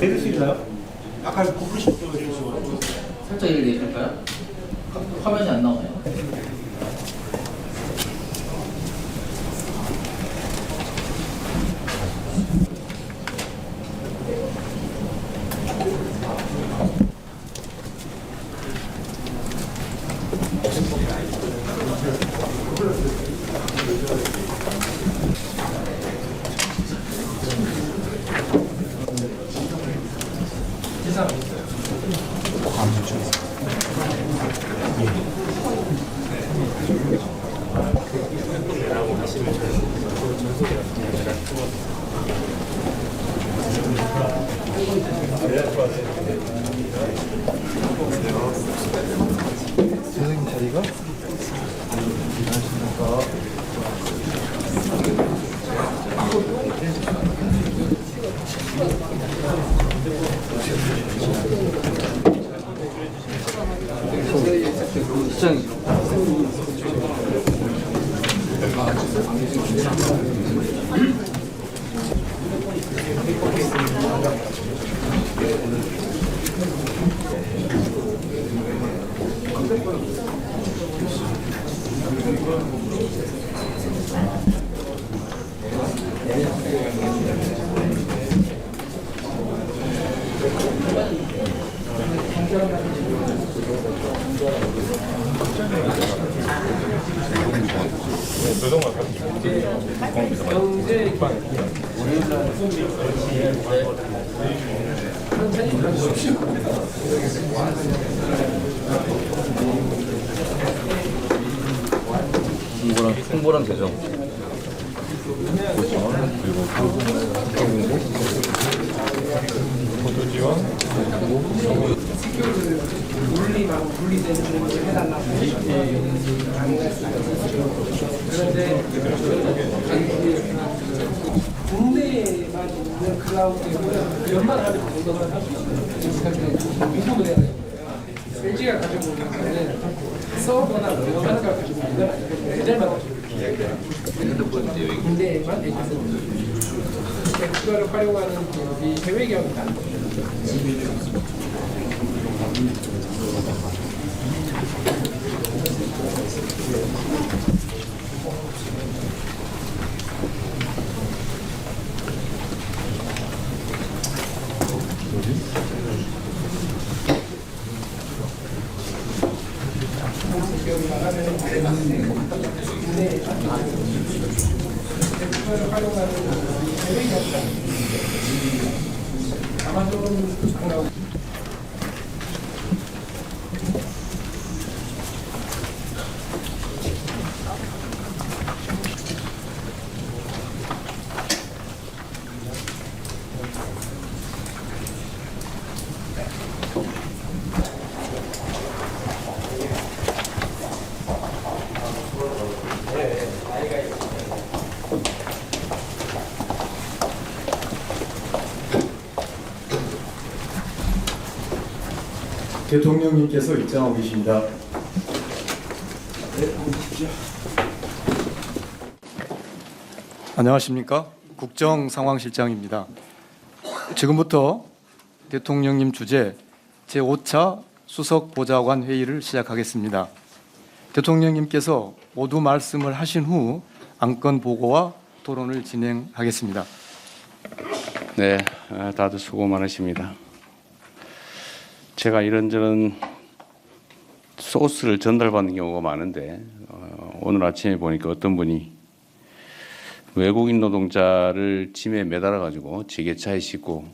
내릴 수 있나요? 아까 쪽에 주시고 살짝 일 내릴까요? 화면이 안 나오네요. 선생님 자리가 시장 홍보랑 홍보랑 계정. 물리만 분리되는 걸 해달라고 그런데 국내에만 있는 클라우드는 웬만하면 공동을 할수. 미국을 해야 돼요. LG가 가지고 있는 서버나 뭐 하나가 가지고 있는 애들만 가지고 있는 거예요. 국내에만 있어서 그거를 활용하는 기업이 해외 기업이 안 돼요. 그거를 활용하는 해외 기업이 안 돼요. 아마존 클라우드 대통령님께서 입장하고 계십니다. 안녕하십니까? 국정상황실장입니다. 지금부터 대통령님 주재 제5차 수석 보좌관 회의를 시작하겠습니다. 대통령님께서 모두 말씀을 하신 후 안건 보고와 토론을 진행하겠습니다. 네, 아, 다들 수고 많으십니다. 제가 이런저런 소스를 전달받는 경우가 많은데 어, 오늘 아침에 보니까 어떤 분이 외국인 노동자를 짐에 매달아 가지고 지게차에 싣고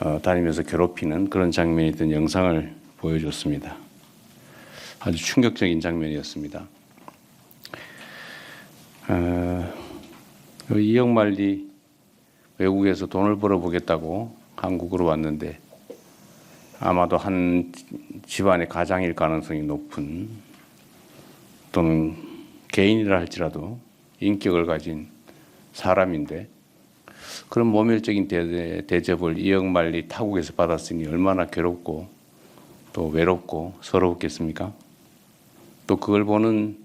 어, 다니면서 괴롭히는 그런 장면이 있던 영상을 보여줬습니다. 아주 충격적인 장면이었습니다. 어, 그 이영만리 외국에서 돈을 벌어보겠다고 한국으로 왔는데 아마도 한 집안의 가장일 가능성이 높은 또는 개인이라 할지라도 인격을 가진 사람인데 그런 모멸적인 대, 대접을 이영만리 타국에서 받았으니 얼마나 괴롭고 또 외롭고 서러웠겠습니까? 또 그걸 보는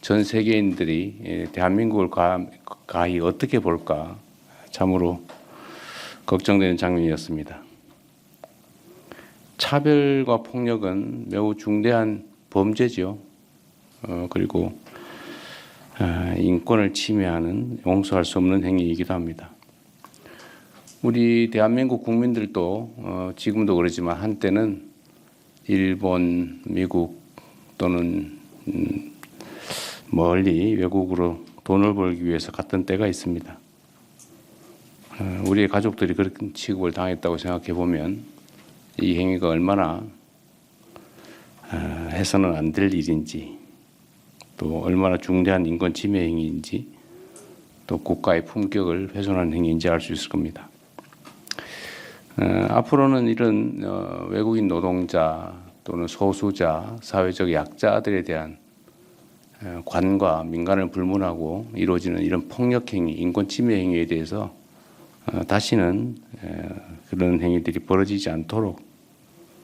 전 세계인들이 예, 대한민국을 가, 가히 어떻게 볼까 참으로 걱정되는 장면이었습니다. 차별과 폭력은 매우 중대한 범죄죠. 어, 그리고 아, 인권을 침해하는 용서할 수 없는 행위이기도 합니다. 우리 대한민국 국민들도 어, 지금도 그러지만 한때는 일본, 미국 또는 음, 멀리 외국으로 돈을 벌기 위해서 갔던 때가 있습니다. 어, 우리의 가족들이 그런 취급을 당했다고 생각해 보면 이 행위가 얼마나 어, 해서는 안 될 일인지 또 얼마나 중대한 인권 침해 행위인지 또 국가의 품격을 훼손하는 행위인지 알 수 있을 겁니다. 어, 앞으로는 이런 어, 외국인 노동자 또는 소수자, 사회적 약자들에 대한 어, 관과 민간을 불문하고 이루어지는 이런 폭력 행위, 인권 침해 행위에 대해서 어, 다시는 에, 그런 행위들이 벌어지지 않도록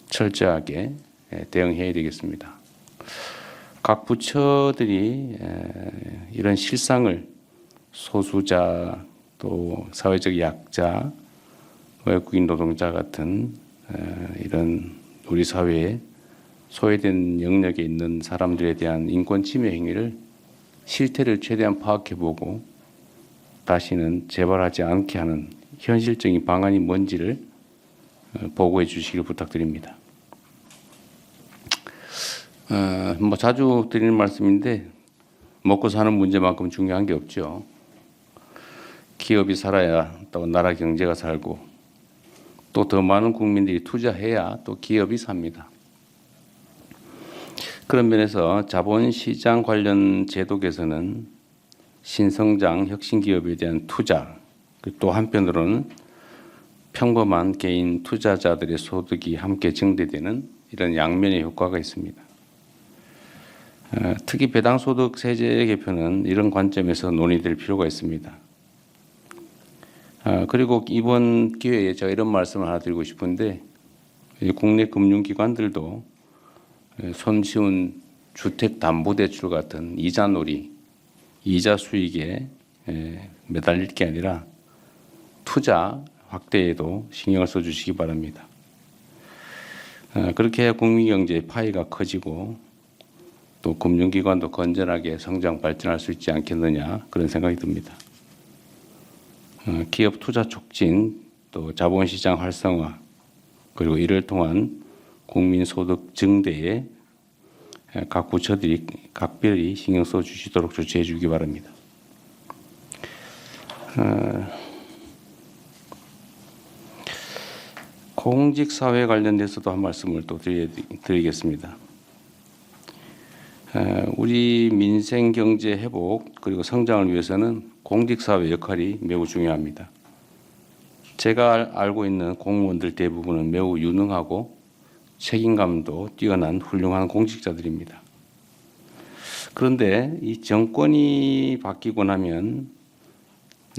철저하게 에, 대응해야 되겠습니다. 각 부처들이 에, 이런 실상을 소수자 또 사회적 약자, 외국인 노동자 같은 에, 이런 우리 사회에 소외된 영역에 있는 사람들에 대한 인권 침해 행위를 실태를 최대한 파악해보고 다시는 재발하지 않게 하는 현실적인 방안이 뭔지를 어, 보고해 주시길 부탁드립니다. 어, 뭐 자주 드리는 말씀인데 먹고 사는 문제만큼 중요한 게 없죠. 기업이 살아야 또 나라 경제가 살고 또 더 많은 국민들이 투자해야 또 기업이 삽니다. 그런 면에서 자본시장 관련 제도 개선은 신성장 혁신 기업에 대한 투자 또 한편으로는 평범한 개인 투자자들의 소득이 함께 증대되는 이런 양면의 효과가 있습니다. 어, 특히 배당소득 세제 개편은 이런 관점에서 논의될 필요가 있습니다. 아, 그리고 이번 기회에 제가 이런 말씀을 하나 드리고 싶은데 이 국내 금융기관들도 예, 손쉬운 주택담보대출 같은 이자놀이, 이자 수익에 예, 매달릴 게 아니라 투자 확대에도 신경을 써주시기 바랍니다. 아, 그렇게 해야 국민 경제의 파이가 커지고 또 금융기관도 건전하게 성장 발전할 수 있지 않겠느냐 그런 생각이 듭니다. 어, 기업 투자 촉진, 또 자본시장 활성화, 그리고 이를 통한 국민 소득 증대에 각 부처들이 각별히 신경 써 주시도록 조치해 주기 바랍니다. 어, 공직 사회 관련돼서도 한 말씀을 또 드리, 드리겠습니다. 어, 우리 민생 경제 회복 그리고 성장을 위해서는 공직 사회 역할이 매우 중요합니다. 제가 알- 알고 있는 공무원들 대부분은 매우 유능하고 책임감도 뛰어난 훌륭한 공직자들입니다. 그런데 이 정권이 바뀌고 나면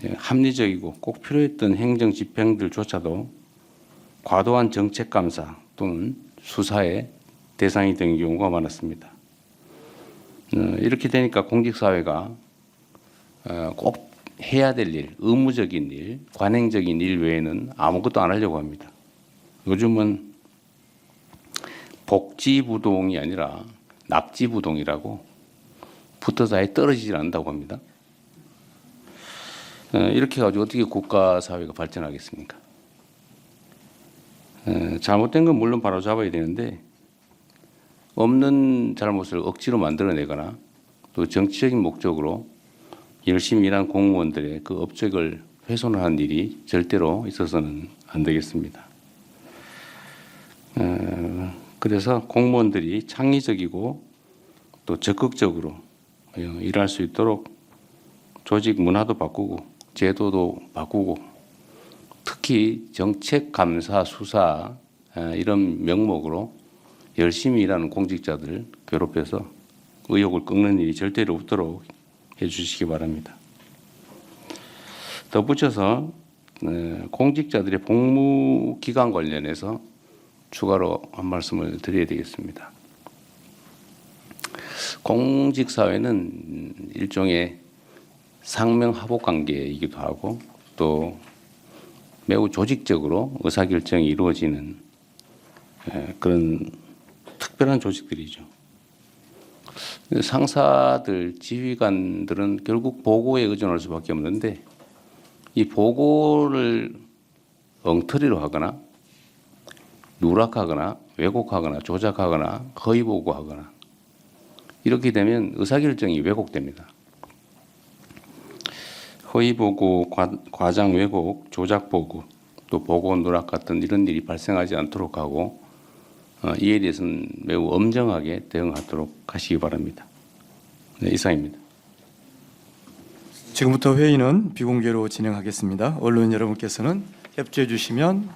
예, 합리적이고 꼭 필요했던 행정 집행들조차도 과도한 정책 감사 또는 수사의 대상이 된 경우가 많았습니다. 어, 이렇게 되니까 공직사회가 어, 꼭 해야 될 일, 의무적인 일, 관행적인 일 외에는 아무것도 안 하려고 합니다. 요즘은 복지부동이 아니라 낙지부동이라고 붙어서 아예 떨어지질 않는다고 합니다. 어, 이렇게 해가지고 어떻게 국가 사회가 발전하겠습니까? 어, 잘못된 건 물론 바로 잡아야 되는데 없는 잘못을 억지로 만들어내거나 또 정치적인 목적으로 열심히 일한 공무원들의 그 업적을 훼손하는 일이 절대로 있어서는 안 되겠습니다. 어, 그래서 공무원들이 창의적이고 또 적극적으로 어, 일할 수 있도록 조직 문화도 바꾸고 제도도 바꾸고 특히 정책 감사 수사 어, 이런 명목으로 열심히 일하는 공직자들 괴롭혀서 의욕을 꺾는 일이 절대로 없도록 해주시기 바랍니다. 덧붙여서 어, 공직자들의 복무 기간 관련해서 추가로 한 말씀을 드려야 되겠습니다. 공직 사회는 일종의 상명 하복 관계이기도 하고 또 매우 조직적으로 의사 결정이 이루어지는 에, 그런 특별한 조직들이죠. 상사들, 지휘관들은 결국 보고에 의존할 수밖에 없는데 이 보고를 엉터리로 하거나 누락하거나 왜곡하거나 조작하거나 허위 보고하거나 이렇게 되면 의사결정이 왜곡됩니다. 허위 보고, 과, 과장 왜곡, 조작 보고, 또 보고 누락 같은 이런 일이 발생하지 않도록 하고 어, 이에 대해서는 매우 엄정하게 대응하도록 하시기 바랍니다. 네, 이상입니다. 지금부터 회의는 비공개로 진행하겠습니다. 언론 여러분께서는 협조해 주시면